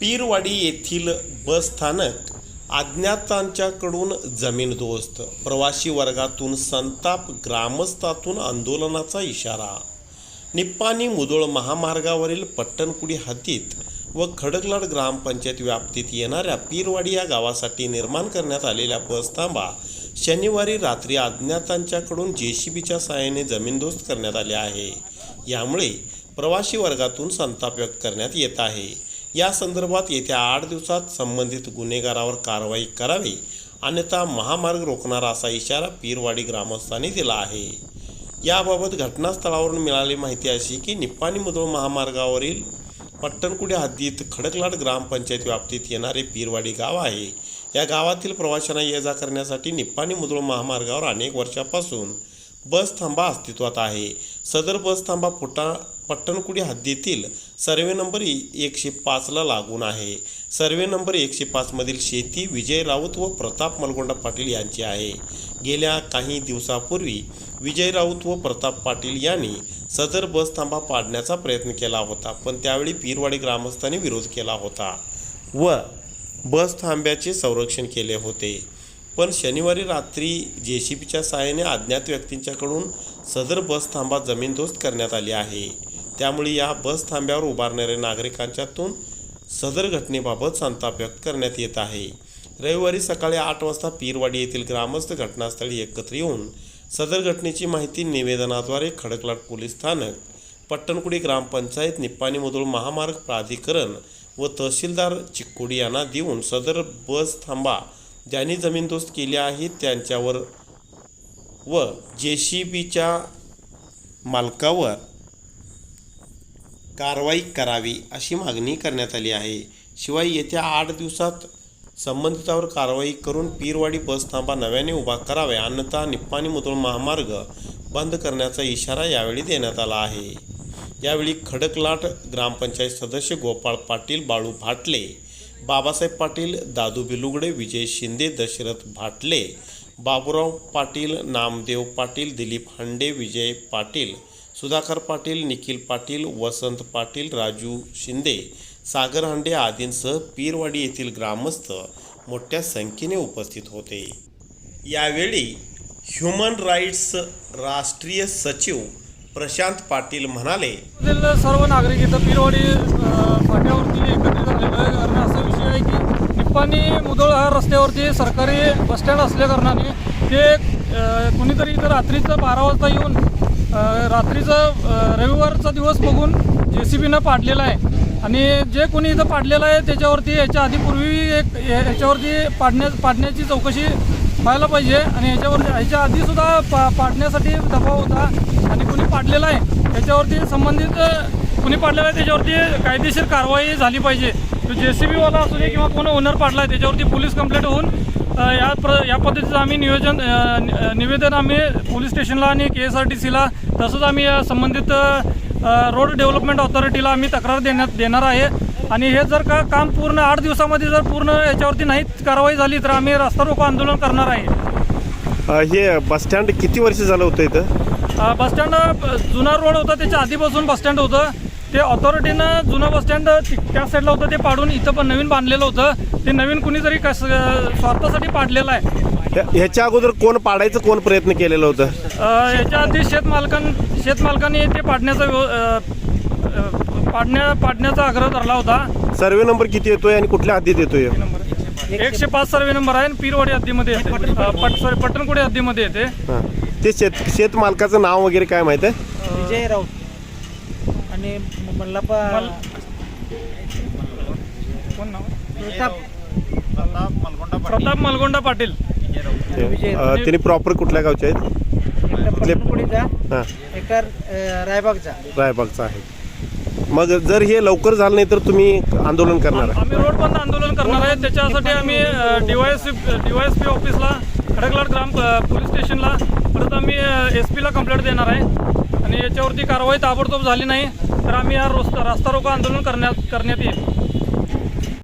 पीरवाडी येथील बस स्थानक अज्ञातांच्याकडून जमीनदोस्त प्रवासी वर्गातून संताप ग्रामस्थातून आंदोलनाचा इशारा. निप्पाणी मुदोळ महामार्गावरील पट्टणकुडी हद्दीत व खडकलाड ग्रामपंचायत व्याप्तीत येणाऱ्या पीरवाडी या गावासाठी निर्माण करण्यात आलेल्या बसथांबा शनिवारी रात्री अज्ञातांच्याकडून जे सी बीच्या सहाय्याने जमीनदोस्त करण्यात आले आहे. यामुळे प्रवासी वर्गातून संताप व्यक्त करण्यात येत आहे. या संदर्भात येत्या आठ दिवसात संबंधित गुन्हेगारावर कारवाई करावी अन्यथा महामार्ग रोखणारा असा इशारा पीरवाडी ग्रामस्थांनी दिला आहे. याबाबत घटनास्थळावरून मिळाली माहिती अशी की निप्पाणी मुदळ महामार्गावरील पट्टणकुडी हद्दीत खडकलाड ग्रामपंचायत व्याप्तीत येणारे पीरवाडी गाव आहे. या गावातील प्रवाशांना ये जा करण्यासाठी निप्पाणी मुदोळ महामार्गावर अनेक वर्षापासून बस थांबा अस्तित्वात आहे. सदर बस थांबा फुटा पट्टणकुडी हद्दीतील सर्वे नंबर एकशे पाचला लागून आहे. सर्वे नंबर एकशे पाचमधील शेती विजय राऊत व प्रताप मलगोंडा पाटील यांची आहे. गेल्या काही दिवसापूर्वी विजय राऊत व प्रताप पाटील यांनी सदर बस थांबा पाडण्याचा प्रयत्न केला होता पण त्यावेळी पीरवाडी ग्रामस्थांनी विरोध केला होता व बस थांब्याचे संरक्षण केले होते. पण शनिवारी रात्री जे सी बीच्या सहाय्याने अज्ञात व्यक्तींच्याकडून सदर बस थांबा जमीनदोस्त करण्यात आली आहे. त्यामुळे या बस थांब्यावर उभारणाऱ्या नागरिकांच्यातून सदर घटनेबाबत संताप व्यक्त करण्यात येत आहे. रविवारी सकाळी आठ वाजता पीरवाडी येथील ग्रामस्थ घटनास्थळी एकत्र येऊन सदर घटनेची माहिती निवेदनाद्वारे खडकलाट पोलीस स्थानक पट्टणकुडी ग्रामपंचायत निप्पाणी मुदोळ महामार्ग प्राधिकरण व तहसीलदार चिक्कोडी यांना देऊन सदर बस थांबा ज्यांनी जमीनदोस्त केली आहे त्यांच्यावर व जे सी बीच्या मालकावर कारवाई करावी अशी मागणी करण्यात आली आहे. शिवाय येत्या आठ दिवसात संबंधितावर कारवाई करून पीरवाडी बस थांबा नव्याने उभा करावे अन्यथा निप्पाणी मुदोळ महामार्ग बंद करण्याचा इशारा यावेळी देण्यात आला आहे. यावेळी खडकलाट ग्रामपंचायत सदस्य गोपाळ पाटील बाळू भाटले बाबासाहेब पाटील दादू बिलुगडे विजय शिंदे दशरथ भाटले बाबुराव पाटील नामदेव पाटील दिलीप हंडे विजय पाटील सुधाकर पाटील निखिल पाटील वसंत पाटील राजू शिंदे सागर हांडे आदींसह पीरवाडी येथील ग्रामस्थ मोठ्या संख्येने उपस्थित होते. यावेळी ह्युमन राईट्स राष्ट्रीय सचिव प्रशांत पाटील म्हणाले सर्व नागरिक इथं पीरवाडी फाट्यावरती एकत्रित झालेलं आहे कारण असा विषय आहे लोकांनी मुदळ रस्त्यावरती सरकारी बसस्टँड असल्याकारणाने ते कुणीतरी इथं रात्रीचं बारा वाजता येऊन रात्रीचं रविवारचा दिवस बघून जे सी बीनं पाडलेला आहे. आणि जे कोणी इथं पाडलेलं आहे त्याच्यावरती याच्या आधी पूर्वी एक याच्यावरती पाडण्या पाडण्याची चौकशी व्हायला पाहिजे आणि याच्यावरती ह्याच्या आधीसुद्धा पा पाडण्यासाठी दबाव होता. आणि कुणी पाडलेला आहे त्याच्यावरती संबंधित कुणी पाडल्यावर आहे त्याच्यावरती कायदेशीर कारवाई झाली पाहिजे. तो जे सी बीवाला असू दे किंवा कोण ओनर पाडला आहे त्याच्यावरती पोलीस कंप्लेंट होऊन या प्र या पद्धतीचं आम्ही नियोजन निवेदन आम्ही पोलीस स्टेशनला आणि के एस आर टी सीला तसंच आम्ही या संबंधित रोड डेव्हलपमेंट ऑथॉरिटीला आम्ही तक्रार देण्यात देणार आहे. आणि हे जर का काम पूर्ण आठ दिवसामध्ये जर पूर्ण याच्यावरती नाही कारवाई झाली तर आम्ही रस्ता रोको आंदोलन करणार आहे. हे बसस्टँड किती वर्ष झालं होतं इथं? बसस्टँड जुना रोड होता त्याच्या आधीपासून बसस्टँड होतं. ते ऑथॉरिटीनं जुनं बसस्टँड त्या साईडला होतं ते पाडून इथं पण नवीन बांधलेलं होतं. ते नवीन कुणीतरी कस स्वार्थासाठी पाडलेलं आहे. ह्या- ह्याच्या अगोदर कोण पाडायचं कोण प्रयत्न केलेलं होतं? अ, याच्या आधी शेतमालकां शेतमालकांनी ते पाडण्याचा व्यव- पाडण्या पाडण्याचा आग्रह धरला होता. सर्वे नंबर किती येतोय आणि कुठल्या हद्दीत येतोय? एकशे पाच सर्वे नंबर आहे आणि पीरवाडी हद्दीमध्ये येते. अ, पट सॉरी पट्टणकोडी हद्दीमध्ये येते. हां. ते शेत शेत मालकाचं नाव वगैरे काय माहिती आहे? विजय राऊत. आणि मल्लापा मल- कोण नाव? प्रताप. प्रताप मलगोंडा पाटील. विजय अ, त्यांनी प्रॉपर कुठल्या गावचे आहेत? एकटा पटणपुडीचा हां. एका अं, रायबागचा रायबागचा आहे. मग जर हे लवकर झालं नाही तर तुम्ही आंदोलन करणार आहे. आम्ही रोड बंद आंदोलन करणार आहे. त्याच्यासाठी आम्ही डीवायएसपी डीवायएसपी ऑफिसला खडकलाट ग्राम अ, पोलीस स्टेशनला एस पीला कंप्लेंट देणार आहे. आणि याच्यावरती कारवाई ताबडतोब झाली नाही तर आम्ही या रोस्ता रस्ता रोको आंदोलन करण्यात करण्यात येईल.